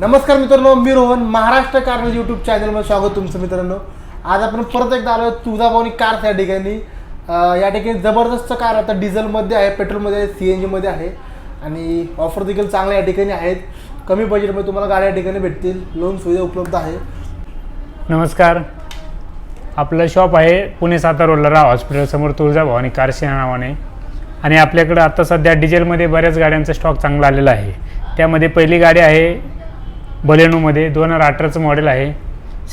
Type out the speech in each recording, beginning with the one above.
नमस्कार मित्रांनो मी रोहन महाराष्ट्र कारमल यूट्यूब चॅनलमध्ये स्वागत तुमचं मित्रांनो. आज आपण परत एकदा आलो तुळजाभवानी कार या ठिकाणी. या ठिकाणी जबरदस्त कार आता डिझेलमध्ये आहे पेट्रोलमध्ये आहे सी एन जीमध्ये आहे. आणि ऑफर देखील चांगल्या या ठिकाणी आहेत. कमी बजेटमध्ये तुम्हाला गाड्या या ठिकाणी भेटतील. लोन सुविधा उपलब्ध आहे. नमस्कार. आपलं शॉप आहे पुणे सातारा रोडला राव हॉस्पिटलसमोर तुळजाभवानी कारशी या नावाने. आणि आपल्याकडं आता सध्या डिझेलमध्ये बऱ्याच गाड्यांचा स्टॉक चांगला आलेला आहे. त्यामध्ये पहिली गाडी आहे बलेनोमध्ये दोन हजार अठराचं मॉडेल आहे.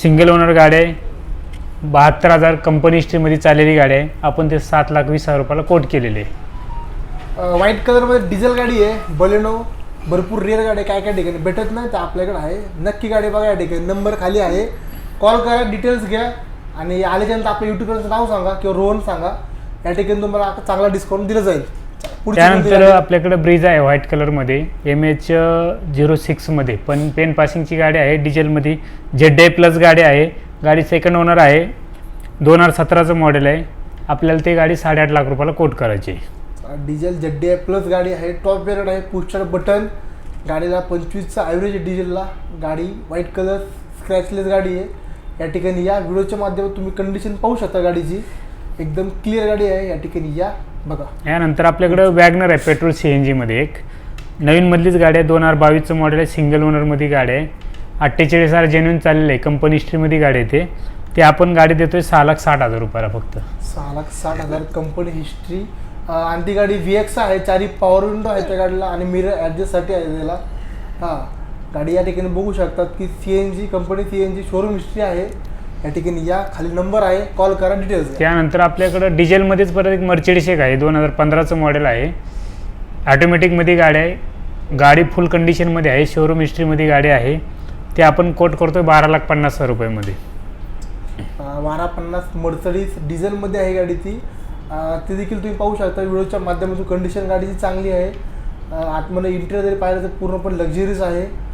सिंगल ओनर गाडी आहे. बहात्तर हजार कंपनी हिस्ट्रीमध्ये चाललेली गाडी आहे. आपण ते सात लाख वीस हजार रुपयाला कोट केलेले आहे. व्हाईट कलरमध्ये डिझेल गाडी आहे. बलेनो भरपूर रेअर गाडी आहे. काय काय ठिकाणी भेटत नाही तर आपल्याकडे आहे. नक्की गाडी बघा या ठिकाणी. नंबर खाली आहे. कॉल करा डिटेल्स घ्या. आणि आल्याच्यानंतर आपल्या युट्यूबवरचं नाव सांगा किंवा रोहन सांगा. या ठिकाणी तुम्हाला आता चांगला डिस्काउंट दिलं जाईल. त्यानंतर? आपल्याकडे ब्रिज आहे व्हाईट कलरमध्ये. एम एच झिरो सिक्समध्ये. पण पेन पासिंगची गाडी आहे डिझेलमध्ये. जेड ए प्लस गाडी आहे. गाडी सेकंड ओनर आहे. दोन हजार सतराचं मॉडेल आहे. आपल्याला ती गाडी साडेआठ लाख रुपयाला कोट करायची आहे. डिझेल जड्डी आहे प्लस गाडी आहे. टॉप वेरियंट आहे. पुस्टर बटन गाडीला पंचवीसचा ॲव्हरेज डिझेलला. गाडी व्हाईट कलर स्क्रॅचलेस गाडी आहे. या ठिकाणी या व्हिडिओच्या माध्यमातून तुम्ही कंडिशन पाहू शकता गाडीची. एकदम क्लिअर गाडी आहे. या ठिकाणी या. बघा. यानंतर आपल्याकडं वॅगनर आहे पेट्रोल सी एन जीमध्ये एक. नवीनमधलीच गाडी आहे दोन हजार बावीसचं मॉडेल आहे सिंगल ओनरमध्ये गाडी आहे. अठ्ठेचाळीस हजार जेन्युन चाललेलं आहे कंपनी हिस्ट्रीमध्ये गाडी आहे ते. ते आपण गाडी देतोय सहा लाख साठ हजार रुपयाला फक्त. सहा लाख साठ हजार कंपनी हिस्ट्री आणि ती गाडी व्ही एक्स आहे चारी पॉवर विंडो आहे त्या गाडीला आणि मिरर ॲडजस्टसाठी आहे त्याला. हां गाडी या ठिकाणी बघू शकतात की C N G company C N G showroom history आहे. या ठिकाणी या खाली नंबर आहे कॉल करा डिटेल्स त्यानंतर आपल्याकडं डिझेलमध्येच परत एक मर्चिडीस एक आहे दोन हजार पंधराचं मॉडेल आहे. ॲटोमॅटिकमध्ये गाडी आहे गाडी फुल कंडिशनमध्ये आहे शोरूम हिस्ट्रीमध्ये गाडी आहे. ते आपण कोट करतोय बारा लाख पन्नास हजार रुपयामध्ये. अं, बारा पन्नास मर्सडीज डिझेलमध्ये आहे गाडी ती अं, ती देखील तुम्ही पाहू शकता व्हिडिओच्या माध्यमातून कंडिशन गाडीची चांगली आहे. अं, आतमध्ये इंटेरियर जरी पाहिलं तर पूर्णपणे लक्झरीज आहे.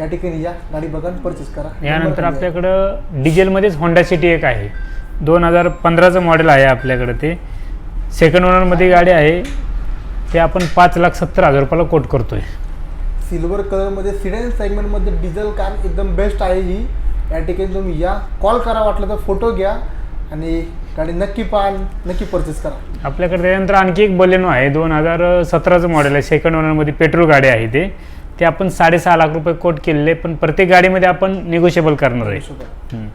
या ठिकाणी या गाडी बघा परचेस करा. यानंतर. आपल्याकडं डिझेलमध्येच होंडा सिटी एक आहे. दोन हजार पंधराचं मॉडेल आहे आपल्याकडं ते. सेकंड ओनरमध्ये गाडी आहे. ते आपण पाच लाख सत्तर हजार रुपयाला कोट करतोय. सिल्वर कलरमध्ये सिडेन सेगमेंटमध्ये डिझेल कार एकदम बेस्ट आहे ही. या ठिकाणी तुम्ही या कॉल करा वाटलं तर फोटो घ्या आणि गाडी नक्की पहा नक्की परचेस करा. आपल्याकडे त्यानंतर आणखी एक बलेनो आहे. दोन हजार सतराचं मॉडेल आहे. सेकंड ओनरमध्ये पेट्रोल गाडी आहे ते. ते आपण साडेसहा लाख रुपये कोट केलेले पण प्रत्येक गाडीमध्ये आपण निगोशिएबल करणार आहे. हम्म.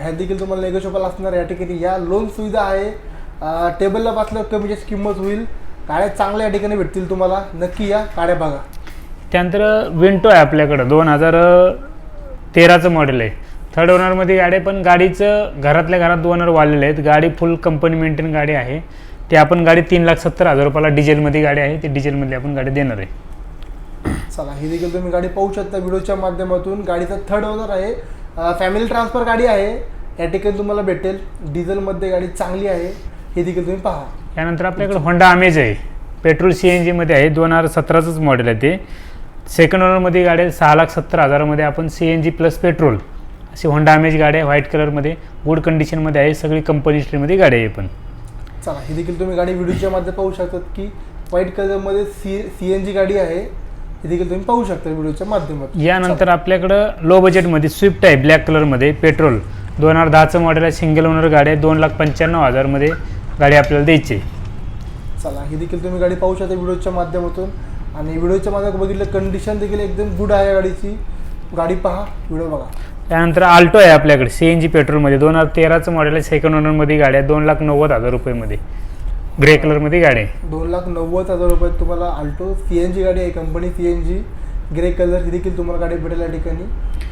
ह्या देखील तुम्हाला नेगोशिएबल असणार. या ठिकाणी या लोन सुविधा आहे. अं, टेबलला बसल्यावर कमी जास्त किंमत होईल. गाड्या चांगल्या या ठिकाणी भेटतील तुम्हाला. नक्की या गाड्या बघा. त्यानंतर विंटो आहे आपल्याकडं. दोन हजार तेराचं मॉडेल आहे. थर्ड ओनरमध्ये गाडी आहे पण गाडीचं घरातल्या घरात दोन ओनर वाढलेले आहेत. गाडी फुल कंपनी मेंटेन गाडी आहे. ते आपण गाडी तीन लाख सत्तर हजार रुपयाला डिझेलमध्ये गाडी आहे. ती डिझेलमध्ये आपण गाडी देणार आहे. चला ही देखील तुम्ही गाडी पाहू शकता व्हिडिओच्या माध्यमातून. गाडीचा थर्ड ओनर आहे. फॅमिली ट्रान्सफर गाडी आहे. या ठिकाणी तुम्हाला भेटेल. डिझेलमध्ये गाडी चांगली आहे. हे देखील तुम्ही पहा. त्यानंतर आपल्याकडे होंडा अमेज आहे. पेट्रोल सी एन जीमध्ये आहे. दोन हजार सतराचंच मॉडेल आहे ते. सेकंड ओनरमध्ये गाडी आहे. सहा लाख सत्तर हजारामध्ये आपण C N G plus petrol अशी होंडा अमेज गाडी आहे. व्हाईट कलरमध्ये गुड कंडिशनमध्ये आहे. सगळी कंपनी हिस्ट्रीमध्ये गाडी आहे पण. चला ही देखील तुम्ही गाडी व्हिडिओच्या माध्यमात पाहू शकतात की व्हाईट कलरमध्ये सी सी एन जी गाडी आहे. ही देखील तुम्ही पाहू शकता व्हिडिओच्या माध्यमातून. यानंतर आपल्याकडं लो बजेटमध्ये स्विफ्ट आहे ब्लॅक कलरमध्ये पेट्रोल दोन हजार दहाचं मॉडेल आहे सिंगल ओनर गाडी आहे दोन लाख पंच्याण्णव हजारमध्ये गाडी आपल्याला द्यायची. चला ही देखील तुम्ही गाडी पाहू शकता व्हिडिओच्या माध्यमातून. आणि व्हिडिओच्या माध्यमात बघितलं कंडिशन देखील एकदम गुड आहे गाडीची. गाडी पहा व्हिडिओ बघा. त्यानंतर आल्टो आहे आपल्याकडे सी एन जी पेट्रोलमध्ये दोन हजार तेराचं मॉडेल आहे सेकंड ओनरमध्ये गाडी आहे दोन लाख नव्वद हजार रुपयेमध्ये ग्रे कलरमध्ये गाडी आहे. दोन लाख नव्वद हजार रुपयात तुम्हाला आल्टो सी एन जी गाडी आहे company C N G grey colour ही देखील तुम्हाला गाडी भेटेल या ठिकाणी.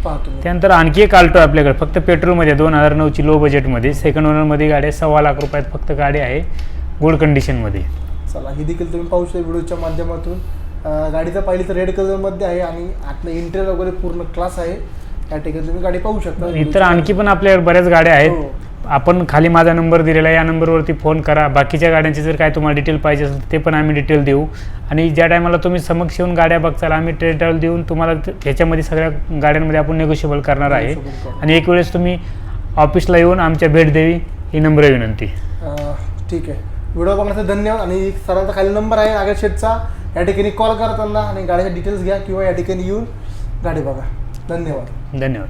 पाहतो. त्यानंतर आणखी एक आल्टो आहे आपल्याकडे फक्त पेट्रोलमध्ये दोन हजार नऊची लो बजेटमध्ये सेकंड ओनरमध्ये गाडी आहे सव्वा लाख रुपयात फक्त गाडी आहे गुड कंडिशनमध्ये चला ही देखील तुम्ही पाहू शकता व्हिडिओच्या माध्यमातून. गाडीचा पाहिली तर रेड कलरमध्ये आहे आणि आतलं इंटेरियर वगैरे पूर्ण क्लास आहे. या ठिकाणी तुम्ही गाडी पाहू शकता. इतर आणखी पण आपल्याकडे बऱ्याच गाड्या आहेत. हो. आपण खाली माझा नंबर दिलेला आहे या नंबरवरती फोन करा. बाकीच्या गाड्यांचे जर काय तुम्हाला डिटेल पाहिजे असेल ते पण आम्ही डिटेल देऊ. आणि ज्या टायमाला तुम्ही समक्ष येऊन गाड्या बघताल आम्ही डिटेल देऊन तुम्हाला ह्याच्यामध्ये सगळ्या गाड्यांमध्ये आपण नेगोशिएबल करणार आहे. आणि एक वेळेस तुम्ही ऑफिसला येऊन आमच्या भेट द्यावी ही नम्र विनंती. ठीक आहे. व्हिडिओ बघण्यासाठी धन्यवाद. आणि सरांचा खाली नंबर आहे नागेश शेठचा या ठिकाणी कॉल करा त्यांना आणि गाडीचे डिटेल्स घ्या किंवा या ठिकाणी येऊन गाडी बघा. धन्यवाद. धन्यवाद.